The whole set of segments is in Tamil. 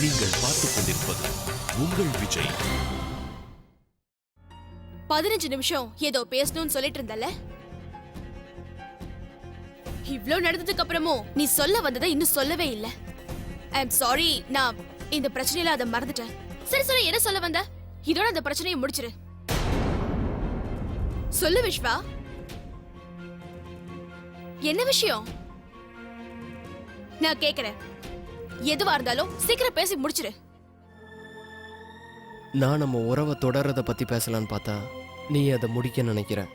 நீங்கள் பார்த்துக் கொண்டிருப்பது உங்கள் விஜய். பதினஞ்சு நிமிஷம் ஏதோ பேசணும்னு சொல்லிட்டு இருந்தல இவ்ளோ நடந்ததுக்கு அப்புறமும் நீ சொல்ல வந்ததை இன்னும் சொல்லவே இல்ல. ஐ அம் சாரி நான் இந்த பிரச்சனையில அதை மறந்துட்டேன். சரி சரி என்ன சொல்ல வந்த? இதோட அந்த பிரச்சனையை முடிச்சிரு. சொல்லு விஷ்வா. என்ன விஷயம்? நான் கேக்குறேன். எதுவா இருந்தாலும் சீக்கிரம் பேசி முடிச்சிரு. நான் நம்ம உறவை தொடர்றத பற்றி பேசலான்னு பார்த்தா நீ அதை முடிக்க நினைக்கிற.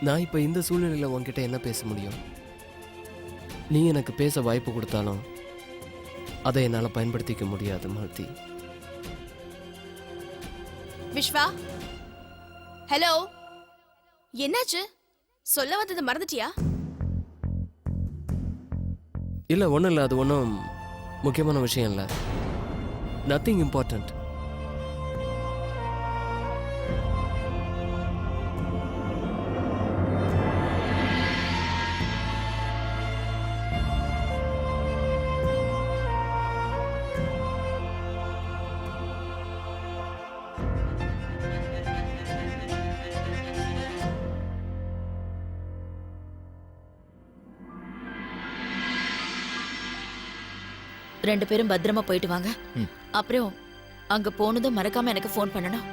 நான் இப்போ இந்த சூழ்நிலையில் உன்கிட்ட என்ன பேச முடியும்? நீ எனக்கு பேச வாய்ப்பு கொடுத்தாலும் அதை என்னால் பயன்படுத்திக்க முடியாது மாலதி. விஸ்வா ஹலோ? என்னாச்சு? சொல்ல வந்ததை மறந்துட்டியா? இல்லை ஒன்றும் இல்லை. அது ஒன்றும் முக்கியமான விஷயம் இல்லை. நத்திங் இம்பார்ட்டண்ட் ரெண்டு பேரும் பத்திரமா போயிட்டு வாங்க. அப்புறம் அங்க போனதும் மறக்காம எனக்கு ஃபோன் பண்ணணும்.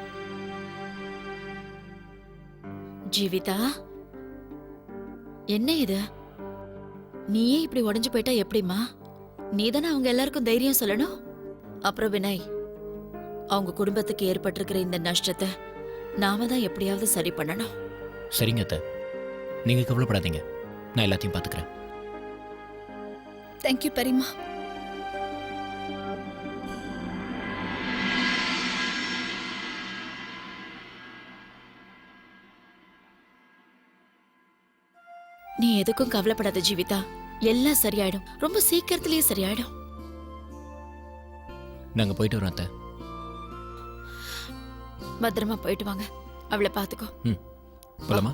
ஜீவிதா? என்ன இது? நீயே இப்படி உடைஞ்சு போயிட்டா எப்படிம்மா? நீ தானே அவங்க எல்லாருக்கும் தைரியம் சொல்லணும்? அப்புறம் வினய் அவங்க குடும்பத்துக்கு ஏற்பட்டிருக்கிற இந்த நஷ்டத்தை நாம தான் எப்படியாவது சரி பண்ணணும். சரிங்க அத்தை. நீங்க கவலைப்படாதீங்க. நான் எல்லாத்தையும் பாத்துக்கிறேன் தேங்க்யூ பெரியம்மா எதுக்கும் கவலைப்படாத ஜீவிதா. எல்லாம் சரியாயிடும். ரொம்ப சீக்கிரத்திலேயே சரியாயிடும். நாங்க போயிட்டு வரோம் அத்தை. பத்திரமா போயிட்டு வாங்க. அவளை பாத்துக்கோ போலாமா?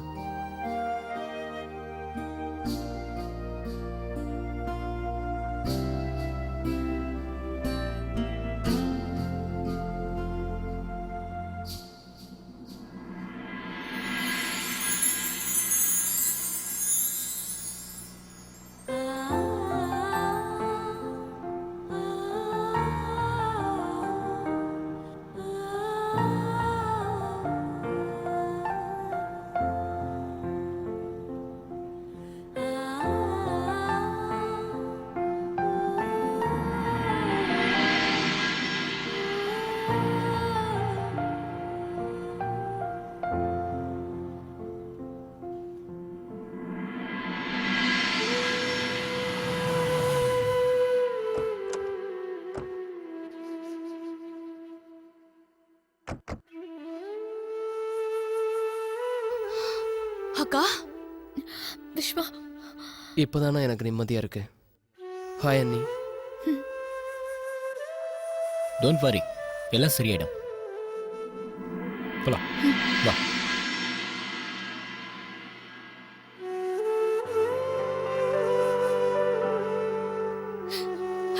அக்கா விஸ்வா இப்போதானே எனக்கு நிம்மதியாக இருக்கு. ஹாய் அண்ணி. டோன்ட் வரி எல்லாம் சரியாயிடும். போலாம். வா.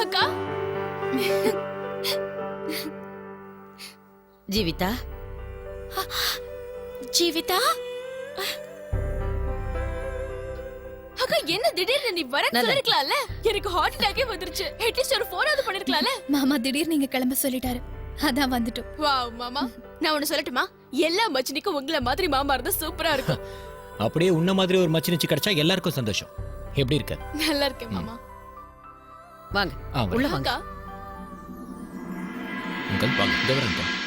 அக்கா. ஜீவிதா? ஜீவிதா? அக்கா என்ன திடீர்னு நீ வர நல்ல- சொல்லிருக்கலாம்ல? எனக்கு ஹார்ட் அட்டாக்கே வந்துருச்சு. அட்லீஸ்ட் ஒரு போனாவது பண்ணிருக்கலாம்ல? மாமா திடீர்னு நீங்க கிளம்ப சொல்லிட்டாரு. அதான் வந்துட்டோம். வாவ் மாமா. நான் ஒன்னு சொல்லட்டுமா? எல்லா மச்சினிக்கும் உங்கள மாதிரி மாமா இருந்தா சூப்பரா இருக்கும். அப்படியே உன்ன மாதிரி ஒரு மச்சினிச்சு கிடைச்சா எல்லாருக்கும் சந்தோஷம். எப்படி இருக்க? நல்லா இருக்கேன் மாமா. வாங்க. உள்ள வாங்க. அங்கிள் வாங்க. வரேன் uncle.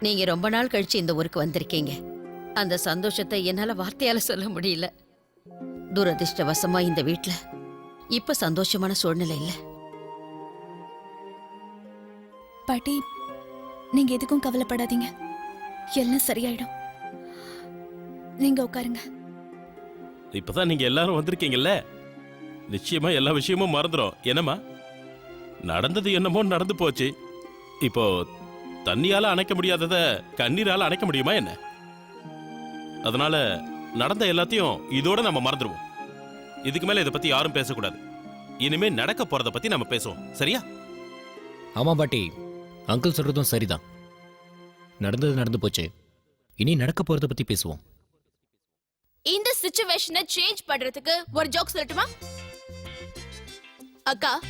நீங்க ரொம்ப நாள் கழிச்சு இந்த ஊருக்கு வந்திருக்கீங்க. அந்த சந்தோஷத்தை என்னால வார்த்தையால சொல்ல முடியல. துரதிர்ஷ்டவசமா இந்த வீட்ல. இப்ப சந்தோஷமான சூழ்நிலை இல்ல. பாட்டி நீங்க எதுக்கும் கவலைப்படாதீங்க. எல்லாம் சரியாயிடும். நீங்க உட்காருங்க. இப்பதான் நீங்க எல்லாரும் வந்திருக்கீங்கல்ல? நிச்சயமா எல்லா விஷயமும் மறந்துடும் என்னம்மா? நடந்தது என்னமோ நடந்து போச்சு. இப்போ தண்ணியால அணைக்க முடியாதத கண்ணீரால அணைக்க முடியுமா என்ன? அதனால நடந்த எல்லாத்தையும் இதோட நம்ம மறந்துடுவோம் இதுக்கு மேல இதை பத்தி யாரும் பேசக்கூடாது. இனிமே நடக்க போறத பத்தி நம்ம பேசுவோம். சரியா? ஆமா பாட்டி. அங்கிள் சொல்றதும் சரிதான். நடந்தது நடந்து போச்சு. இனி நடக்க போறத பத்தி பேசுவோம். இந்த சிச்சுவேஷனை சேஞ்ச் பண்றதுக்கு ஒரு ஜோக் சொல்லட்டுமா? அக்கா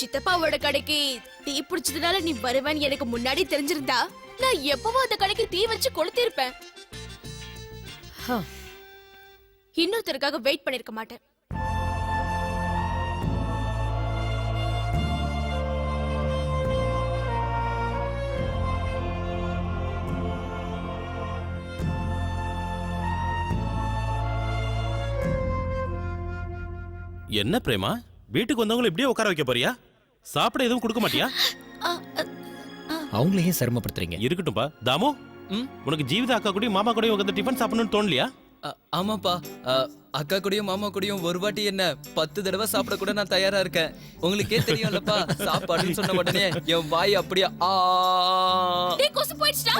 சித்தப்பாவோட கடைக்கு தீ பிடிச்சதுனால நீ வருவேன்னு எனக்கு முன்னாடி தெரிஞ்சிருந்தா நான் எப்பவும் அந்த கடைக்கு தீ வச்சு கொளுத்திருப்பேன். இன்னொருத்தருக்காக வெயிட் பண்ணிருக்க மாட்டேன். என்ன பிரேமா? வீட்டுக்கு வந்தவங்களை இப்படியே உட்கார வைக்க போறியா? சாப்பிட எதுவும் கொடுக்க மாட்டியா? அவங்கள சிரமப்படுத்துறீங்க. இருக்கட்டும்பா. தாமு ம்? உனக்கு ஜீவிதா அக்கா கூடயும் மாமா கூடயும் உட்காந்து டிஃபன் சாப்பிடணும்னு தோணலையா? அ- ஆமாப்பா. அ, அக்கா கூடயும் மாமா கூடயும் ஒரு வாட்டி என்ன பத்து தடவை சாப்பிட கூட நான் தயாரா இருக்கேன். உங்களுக்கே தெரியும்லப்பா. சாப்பாடுன்னு சொன்ன உடனே என் வாய் அப்படியே ஆ. டேய் கொசு போயிடுச்சுடா.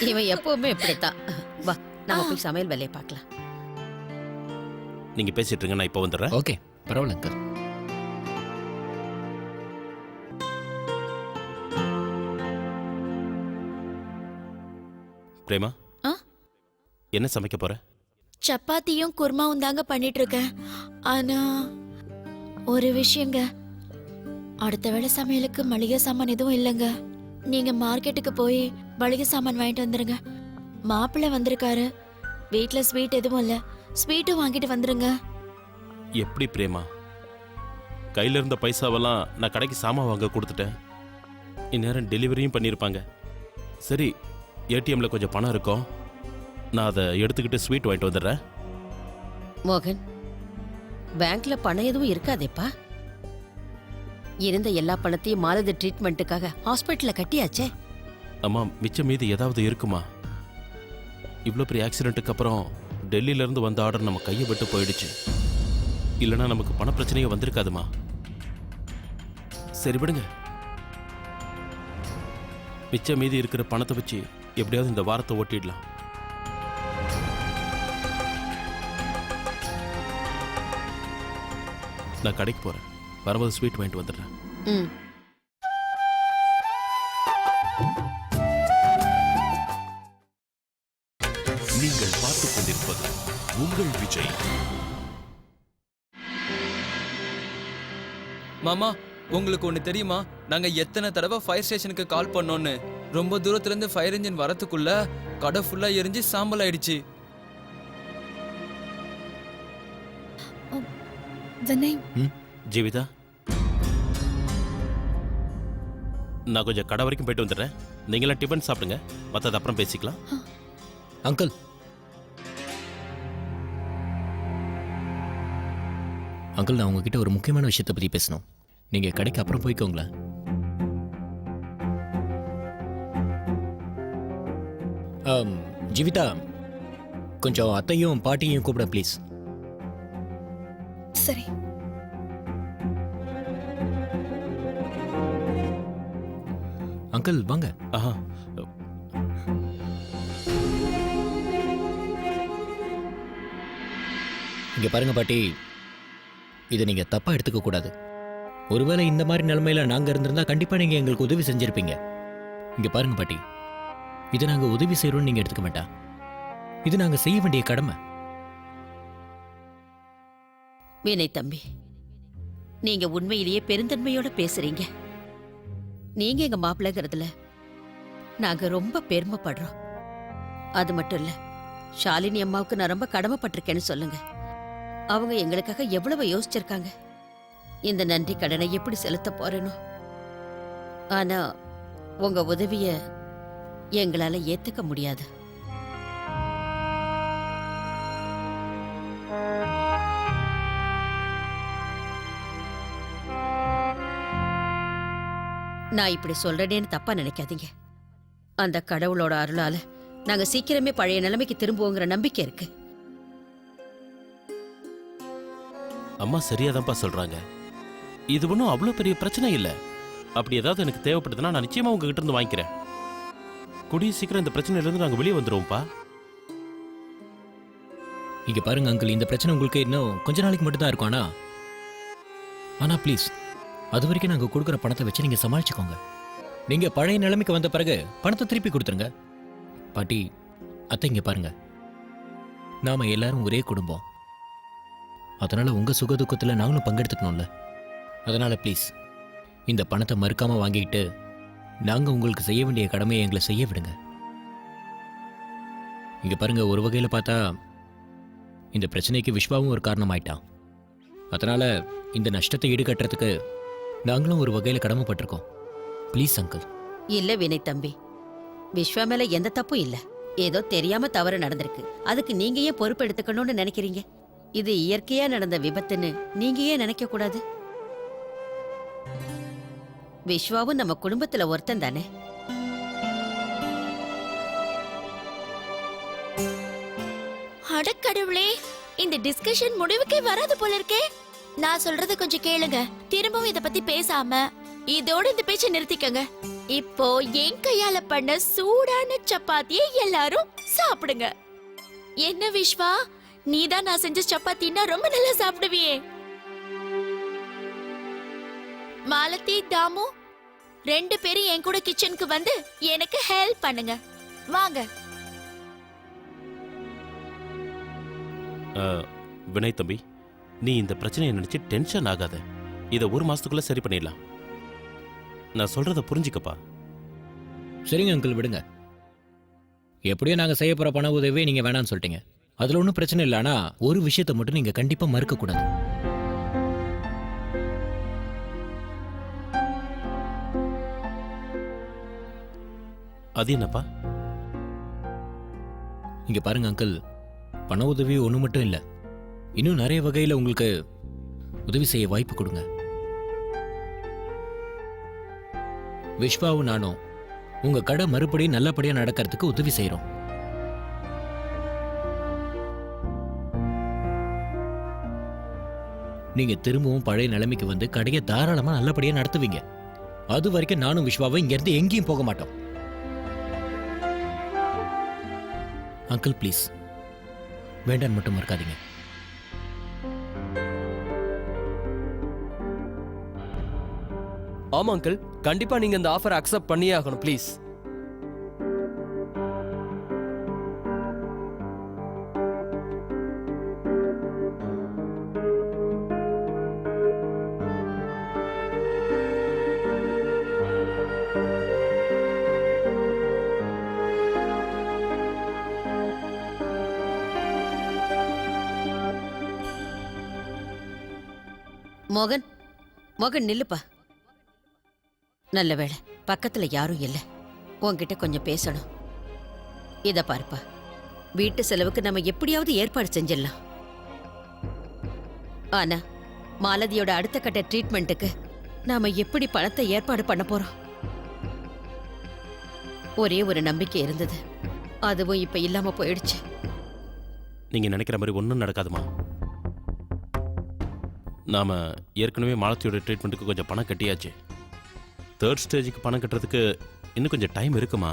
இவன் எப்பவுமே இப்படித்தான். வா நம்ம போய் சமையல் வேலையை பார்க்கலாம். நீங்க பேசிட்டு இருங்க நான் இப்ப வந்துடுறேன். ஓகே பரவாயில்ல அங்கிள். பிரேமா? என்ன சமைக்க போற? சப்பாத்தியும் குருமாவும் தாங்க பண்ணிட்டு இருக்கேன் ஆனா ஒரு விஷயங்க. அடுத்த வேளை சமையலுக்கு மளிகை சாமான் எதுவும் இல்லைங்க. நீங்க மார்க்கெட்டுக்கு போய் மளிகை சாமான் வாங்கிட்டு வந்துருங்க. மாப்பிள்ளை வந்திருக்காரு. வீட்ல ஸ்வீட் எதுவும் இல்ல. ஸ்வீட்டும் வாங்கிட்டு வந்துருங்க. எப்படி பிரேமா? கையில இருந்த பைசாவெல்லாம் நான் கடைக்கு சாமான் வாங்க கொடுத்துட்டேன். இந்நேரம் டெலிவரியும் பண்ணியிருப்பாங்க சரி ஏடிஎம்ல கொஞ்சம் பணம் இருக்கும். நான் அதை எடுத்துக்கிட்டு ஸ்வீட் வாங்கிட்டு வந்துடுறேன். மோகன் பேங்க்ல பணம் எதுவும் இருக்காதேப்பா? இருந்த எல்லா பணத்தையும் மாலதி ட்ரீட்மெண்ட்டுக்காக ஹாஸ்பிட்டல்ல கட்டியாச்சே? அம்மா மிச்சம் மீதி ஏதாவது இருக்குமா? இவ்வளோ பெரிய ஆக்சிடென்ட்டுக்கு அப்புறம் டெல்லியில இருந்து வந்த ஆர்டர் நம்ம கையை விட்டு போயிடுச்சு. இல்லைன்னா நமக்கு பண பிரச்சனையே வந்திருக்காதுமா? சரி விடுங்க. மிச்சம் மீதி இருக்கிற பணத்தை வச்சு எப்படியாவது இந்த வாரத்தை ஓட்டிடலாம். நான் கடைக்கு போறேன். வரும்போது ஸ்வீட் வாங்கிட்டு வந்துடுறேன். ம். நீங்கள் பார்த்துக் கொண்டிருப்பது உங்கள் விஜய். மாமா உங்களுக்கு ஒண்ணு தெரியுமா? நாங்க எத்தனை தடவை ஃபயர் ஸ்டேஷனுக்கு கால் பண்ணோன்னு ரொம்ப தூரத்துல இருந்து ஃபயர் இன்ஜின் வரதுக்குள்ள கடை ஃபுல்லா எரிஞ்சு சாம்பல் ஆயிடுச்சு. வினய் ஜீவிதா? நான் கொஞ்சம் கடை வரைக்கும் போயிட்டு வந்துடுறேன். நீங்களாம் டிஃபன் சாப்பிடுங்க. மற்றது அப்புறம் பேசிக்கலாம். அங்கிள் அங்கிள் நான் உங்ககிட்ட ஒரு முக்கியமான விஷயத்தை பத்தி பேசணும். நீங்க கடைக்கு அப்புறம் போய்க்கோங்களேன். ஜீவிதா கொஞ்சம் அத்தையும் பாட்டியும் கூப்பிட ப்ளீஸ் சரி. அங்கிள் வாங்க. ஆஹா. இங்க பாருங்க பாட்டி. இதை நீங்க தப்பா எடுத்துக்க கூடாது. ஒருவேளை இந்த மாதிரி நிலைமையில நாங்க இருந்திருந்தா கண்டிப்பா நீங்க எங்களுக்கு உதவி செஞ்சிருப்பீங்க. இங்க பாருங்க பாட்டி. இது நாங்க உதவி செய்யறோம்னு நீங்க எடுத்துக்க வேண்டாம் இது நாங்க செய்ய வேண்டிய கடமை. வினய் தம்பி நீங்க உண்மையிலேயே பெருந்தன்மையோட பேசுறீங்க. நீங்க எங்க மாப்பிள்ளைங்கிறதுல நாங்க ரொம்ப பெருமைப்படுறோம். அது மட்டும் இல்ல ஷாலினி அம்மாவுக்கு நான் ரொம்ப கடமைப்பட்டிருக்கேன்னு சொல்லுங்க. அவங்க எங்களுக்காக எவ்வளவு யோசிச்சிருக்காங்க. இந்த நன்றி கடனை எப்படி செலுத்த போறேனோ. ஆனா உங்க உதவிய எங்களால ஏத்துக்க முடியாது. நான் இப்படி சொல்றேன்னு தப்பா நினைக்காதீங்க. அந்த கடவுளோட அருளால நாங்க சீக்கிரமே பழைய நிலைமைக்கு திரும்புவோங்கிற நம்பிக்கை இருக்கு. அம்மா சரியாதான்ப்பா சொல்றாங்க. இது ஒன்றும் அவ்வளோ பெரிய பிரச்சனை இல்லை. அப்படி ஏதாவது எனக்கு தேவைப்படுதுன்னா நான் நிச்சயமா உங்ககிட்ட இருந்து வாங்கிக்கிறேன். கூடிய சீக்கிரம் இந்த பிரச்சனையிலேருந்து நாங்கள் வெளியே வந்துடுவோம்ப்பா இங்கே பாருங்க அங்கிள் இந்த பிரச்சனை உங்களுக்கு இன்னும் கொஞ்ச நாளைக்கு மட்டும்தான் இருக்கும் ஆனால் ஆனால் ப்ளீஸ் அது வரைக்கும் நாங்கள் கொடுக்குற பணத்தை வச்சு நீங்கள் சமாளிச்சுக்கோங்க. நீங்கள் பழைய நிலைமைக்கு வந்த பிறகு பணத்தை திருப்பி கொடுத்துருங்க. பாட்டி அத்தை இங்கே பாருங்க. நாம் எல்லாரும் ஒரே குடும்பம். அதனால் உங்கள் சுக துக்கத்தில் நாங்களும் பங்கெடுத்துக்கணும்ல. அதனால் ப்ளீஸ் இந்த பணத்தை மறுக்காமல் வாங்கிக்கிட்டு நாங்கள் உங்களுக்கு செய்ய வேண்டிய கடமையை எங்களை செய்ய விடுங்க. இங்கே பாருங்க ஒரு வகையில் பார்த்தா இந்த பிரச்சனைக்கு விஸ்வாவும் ஒரு காரணமாயிட்டான். அதனால் இந்த நஷ்டத்தை ஈடுகட்டுறதுக்கு நாங்களும் ஒரு வகையில் கடமைப்பட்டிருக்கோம். ப்ளீஸ் அங்கிள் இல்லை வினய் தம்பி விஸ்வா மேலே எந்த தப்பும் இல்லை. ஏதோ தெரியாம தவறு நடந்திருக்கு. அதுக்கு நீங்க ஏன் பொறுப்பு எடுத்துக்கணும்னு நினைக்கிறீங்க? இது இயற்கையா நடந்த விபத்துன்னு நீங்க ஏன் நினைக்க கூடாது? விஸ்வாவும் நம்ம குடும்பத்துல ஒருத்தன் தானே? அடக்கடவுளே இந்த டிஸ்கஷன் முடிவுக்கே வராது போல இருக்கே. நான் சொல்றது கொஞ்சம் கேளுங்க. திரும்பவும் இத பத்தி பேசாம இதோட இந்த பேச்சை நிறுத்திக்கங்க. இப்போ என் கையால பண்ண சூடான சப்பாத்தியை எல்லாரும் சாப்பிடுங்க. என்ன விஸ்வா நீதான் நான் செஞ்ச சப்பாத்தின்னா ரொம்ப நல்லா சாப்பிடுவியே. மாலத்தி தாமு ரெண்டு பேரும் என் கூட கிச்சனுக்கு வந்து எனக்கு ஹெல்ப் பண்ணுங்க. வாங்க. வினய் தம்பி நீ இந்த பிரச்சனையை நினைச்சு டென்ஷன் ஆகாத. இதை ஒரு மாசத்துக்குள்ள சரி பண்ணிடலாம். நான் சொல்றத புரிஞ்சுக்கப்பா. சரிங்க அங்கிள் விடுங்க. எப்படியோ நாங்க செய்ய போற பண உதவியை நீங்க வேணாம்னு சொல்லிட்டீங்க. அதுல ஒன்றும் பிரச்சனை இல்லை ஒரு விஷயத்தை மட்டும் நீங்க கண்டிப்பா மறுக்க அது என்னப்பா? இங்க பாருங்க அங்கிள் பண உதவி ஒன்று மட்டும் இல்லை. இன்னும் நிறைய வகையில் உங்களுக்கு உதவி செய்ய வாய்ப்பு கொடுங்க. விஸ்வாவும் நானும் உங்க கடை மறுபடியும் நல்லபடியா நடக்கிறதுக்கு உதவி செய்கிறோம் நீங்க திரும்பவும் பழைய நிலைமைக்கு வந்து கடையை தாராளமா நல்லபடியா நடத்துவீங்க. அது வரைக்கும் நானும் விஸ்வாவும் இங்க இருந்து எங்கேயும் போக மாட்டோம். Uncle please. வேண்டான்னு மட்டும் மறக்காதீங்க. ஆமா அங்கிள். கண்டிப்பா நீங்க இந்த ஆஃபர் அக்செப்ட் பண்ணியே ஆகணும் ப்ளீஸ். மோகன் மோகன் நில்லுப்பா. நல்ல வேளை பக்கத்துல யாரும் இல்லை. உன்கிட்ட கொஞ்சம் பேசணும். இத பாருப்பா வீட்டு செலவுக்கு நம்ம எப்படியாவது ஏற்பாடு செஞ்சிடலாம். ஆனா மாலதியோட அடுத்த கட்ட ட்ரீட்மெண்ட்டுக்கு நாம எப்படி பணத்தை ஏற்பாடு பண்ண போறோம்? ஒரே ஒரு நம்பிக்கை இருந்தது. அதுவும் இப்ப இல்லாம போயிடுச்சு. நீங்க நினைக்கிற மாதிரி ஒன்றும் நடக்காதுமா? நாம் ஏற்கனவே மாலத்தியோட ட்ரீட்மெண்ட்டுக்கு கொஞ்சம் பணம் கட்டியாச்சு. தேர்ட் ஸ்டேஜுக்கு பணம் கட்டுறதுக்கு இன்னும் கொஞ்சம் டைம் இருக்குமா?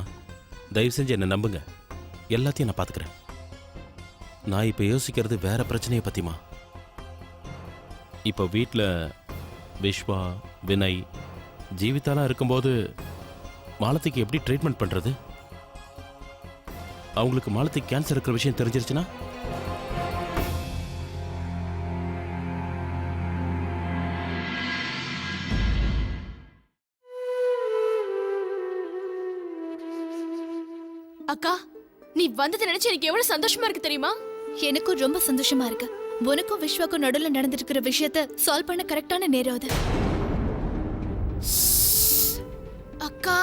தயவு செஞ்சு என்னை நம்புங்க. எல்லாத்தையும் நான் பார்த்துக்கிறேன் நான் இப்போ யோசிக்கிறது வேற பிரச்சனையை பற்றிமா இப்போ வீட்டில் விஸ்வா வினய் ஜீவிதாலாம் இருக்கும்போது மாலத்திக்கு எப்படி ட்ரீட்மெண்ட் பண்ணுறது அவங்களுக்கு மாலத்திக்கு கேன்சர் இருக்கிற விஷயம் தெரிஞ்சிருச்சுன்னா? அக்கா நீ வந்ததை நினைச்சு எனக்கு எவ்வளவு சந்தோஷமா இருக்கு தெரியுமா? எனக்கும் ரொம்ப சந்தோஷமா இருக்கு. உனக்கும் விஸ்வாக்கும் நடுவுல நடந்துட்டு இருக்கிற விஷயத்த சால்வ் பண்ண கரெக்டான நேரம் அது. அக்கா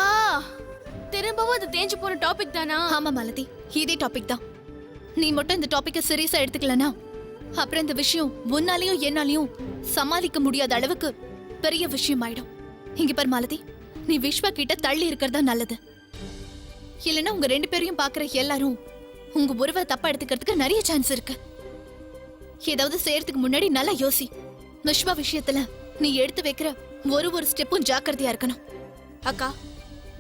திரும்பவும் அது தேஞ்சு போன டாபிக் தானா? ஆமா மாலதி. இதே டாபிக் தான். நீ மட்டும் இந்த டாபிக்க சீரியஸா எடுத்துக்கலனா அப்புறம் இந்த விஷயம் உன்னாலையும் என்னாலையும் சமாளிக்க முடியாத அளவுக்கு பெரிய விஷயம் ஆயிடும் இங்க பார் மாலதி. நீ விஸ்வா கிட்ட தள்ளி இருக்கிறதா நல்லது. இல்லைன்னா உங்க ரெண்டு பேரையும் பாக்குற எல்லாரும் உங்க உறவை தப்பா எடுத்துக்கிறதுக்கு நிறைய சான்ஸ் இருக்கு. ஏதாவது செய்யறதுக்கு முன்னாடி நல்லா யோசி. விஸ்வா விஷயத்துல நீ எடுத்து வைக்கிற ஒரு ஒரு ஸ்டெப்பும் ஜாக்கிரதையா இருக்கணும். அக்கா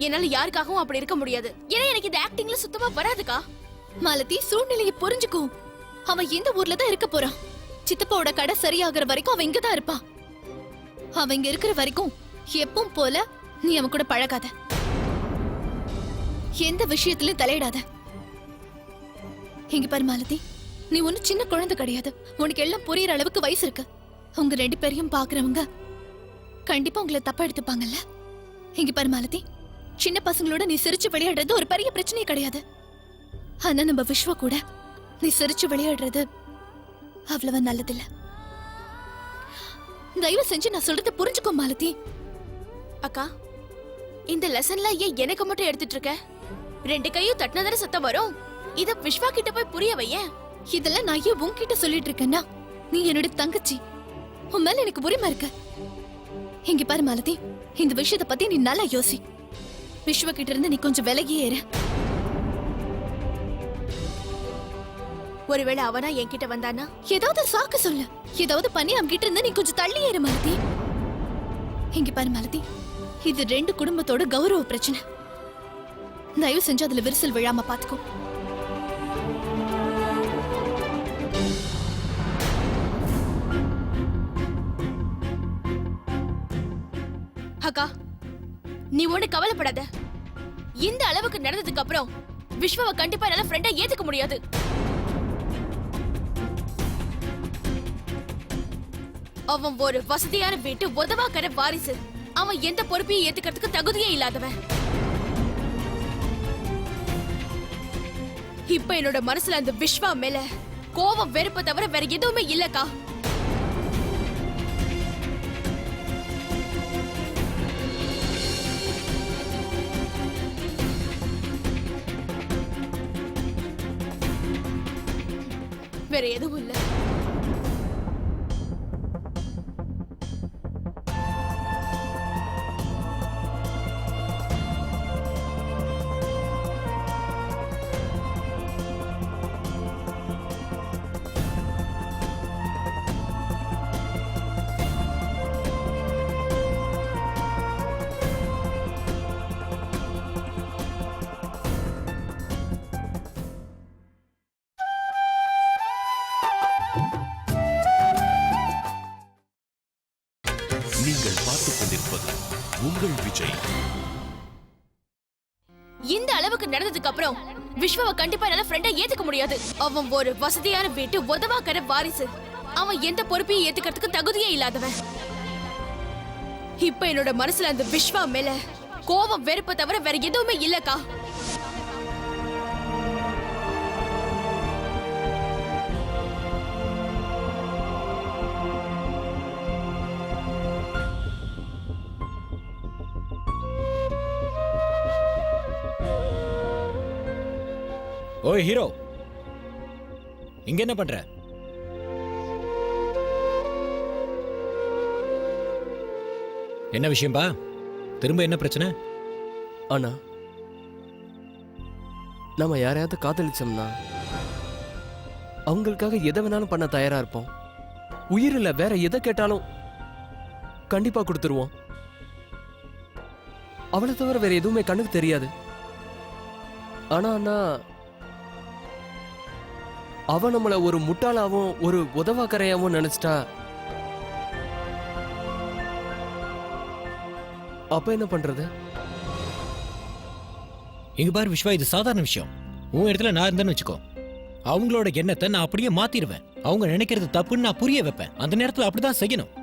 என்னால யாருக்காகவும் அப்படி இருக்க முடியாது. ஏன்னா எனக்கு இந்த ஆக்டிங்ல சுத்தமா வராதுக்கா. மாலதி சூழ்நிலையை புரிஞ்சுக்கும் அவன் இந்த ஊர்ல தான் இருக்க போறான். சித்தப்பாவோட கடை சரியாகிற வரைக்கும் அவன் இங்க தான் இருப்பான். அவன் இங்க இருக்கிற வரைக்கும் எப்பவும் போல நீ அவன் கூட பழகாத. எந்த விஷயத்திலும் தலையிடாத. இங்க பாரு மாலதி நீ ஒண்ணு சின்ன குழந்தை கிடையாது. உனக்கு எல்லாம் புரியுற அளவுக்கு வயசு இருக்கு. உங்க ரெண்டு பேரையும் பாக்குறவங்க கண்டிப்பா உங்களை தப்பா எடுத்துப்பாங்கல்ல? இங்க பாரு மாலதி சின்ன பசங்களோட நீ சிரிச்சு விளையாடுறது ஒரு பெரிய பிரச்சனையே கிடையாது. ஆனா நம்ம விஸ்வ கூட நீ சிரிச்சு விளையாடுறது அவ்வளவு நல்லதில்ல. தயவு செஞ்சு நான் சொல்றத புரிஞ்சுக்கோ மாலதி. அக்கா இந்த லெசன்ல ஏன் எனக்கு மட்டும் எடுத்துட்டு இருக்க? ரெண்டு கையும் தட்டினதான சத்தம் வரும்? இத விஸ்வா கிட்ட போய் புரிய வையேன். இதெல்லாம் நான் ஏன் உன்கிட்ட சொல்லிட்டு இருக்கேன்னா? நீ என்னோட தங்கச்சி. உன் மேல எனக்கு உரிமை இருக்கு. இங்க பாரு மாலதி இந்த விஷயத்தை பத்தி நீ நல்லா யோசி. விஸ்வ கிட்ட இருந்து நீ கொஞ்சம் விலகியே இரு ஒருவேளை அவனா என்கிட்ட வந்தானா? ஏதாவது சாக்கு சொல்லு. ஏதாவது பண்ணி அவன் கிட்ட இருந்து நீ கொஞ்சம் தள்ளி ஏறு மாலதி. இங்க பாரு மாலதி இது ரெண்டு குடும்பத்தோட கௌரவ பிரச்சனை. தயவு செஞ்சு அதுல விரிசல் விழாம பாத்துக்கோ. அக்கா நீ ஒண்ணு கவலைப்படாத. இந்த அளவுக்கு நடந்ததுக்கு அப்புறம் விஸ்வாவை கண்டிப்பா என்னால ஃப்ரெண்டா ஏத்துக்க முடியாது. அவன் ஒரு வசதியான வீட்டு உதவாக்கற வாரிசு. அவன் எந்த பொறுப்பையும் ஏத்துக்கிறதுக்கு தகுதியே இல்லாதவன். இப்ப என்னோட மனசுல அந்த விஸ்வா மேல கோவம் வெறுப்ப தவிர வேற எதுவுமே இல்லக்கா. வேற எதுவும் விஸ்வாவை கண்டிப்பா என்னால ஃப்ரெண்டா ஏத்துக்க முடியாது. அவன் ஒரு வசதியான வீட்டு உதவாக்கற வாரிசு. அவன் எந்த பொறுப்பையும் ஏத்துக்கிறதுக்கு தகுதியே இல்லாதவன். இப்ப என்னோட மனசுல அந்த விஸ்வா மேல கோவம் வெறுப்பை தவிர வேற எதுவுமே இல்லக்கா. ஓய் ஹீரோ இங்க என்ன பண்ற? என்ன விஷயம்பா திரும்ப என்ன பிரச்சனை? அண்ணா நம்ம யாரையாவது காதலிச்சோம்னா அவங்களுக்காக எதை வேணாலும் பண்ண தயாரா இருப்போம். உயிர் இல்லை வேற எதை கேட்டாலும் கண்டிப்பா கொடுத்துருவோம். அவளை தவிர வேற எதுவுமே கண்ணுக்கு தெரியாது. ஆனா அண்ணா அவ நம்மள ஒரு முட்டாளாவும் ஒரு உதவாக்கரையாவும் நினைச்சிட்டா. அப்ப என்ன பண்றது? இங்க பாரு விஸ்வா இது சாதாரண விஷயம். உன் இடத்துல நான் இருந்தேன்னு வச்சுக்கோ. அவங்களோட எண்ணத்தை நான் அப்படியே மாத்திடுவேன் அவங்க நினைக்கிறது தப்புன்னு நான் புரிய வைப்பேன். அந்த நேரத்துல அப்படிதான் செய்யணும்.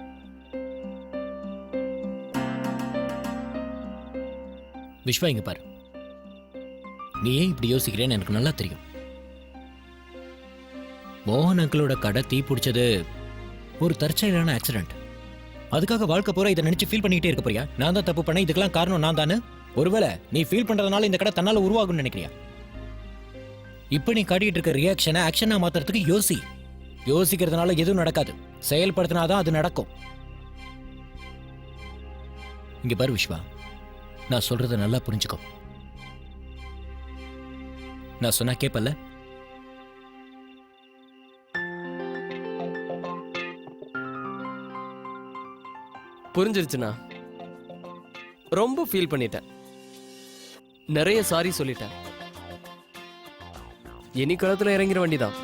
விஸ்வா இங்க பாரு. நீ ஏன் இப்படி யோசிக்கிறேன்னு எனக்கு நல்லா தெரியும். மோகன் அங்கிளோட கடை தீ பிடிச்சது ஒரு தற்செயலான ஆக்சிடென்ட் அதுக்காக வாழ்க்கை பூரா இதை நினைச்சு ஃபீல் பண்ணிக்கிட்டே இருக்க போறியா? நான் தான் தப்பு பண்ணேன் இதுக்கெல்லாம் காரணம் நான் தானே ஒருவேளை நீ ஃபீல் பண்றதுனால இந்த கடை தன்னால உருவாகும்னு நினைக்கிறியா? இப்போ நீ காட்டிட்டு இருக்க ரியாக்ஷனை ஆக்ஷனா மாத்துறதுக்கு யோசி. யோசிக்கிறதுனால எதுவும் நடக்காது. செயல்படுத்தினாதான் அது நடக்கும். இங்க பாரு விஸ்வா நான் சொல்றத நல்லா புரிஞ்சுக்கோ. நான் சொன்னா கேப்பல்ல? புரிஞ்சிருச்சுண்ணா ரொம்ப ஃபீல் பண்ணிட்டேன். நிறைய சாரி சொல்லிட்டேன். இனி குளத்தில் இறங்கிற வண்டிதான்.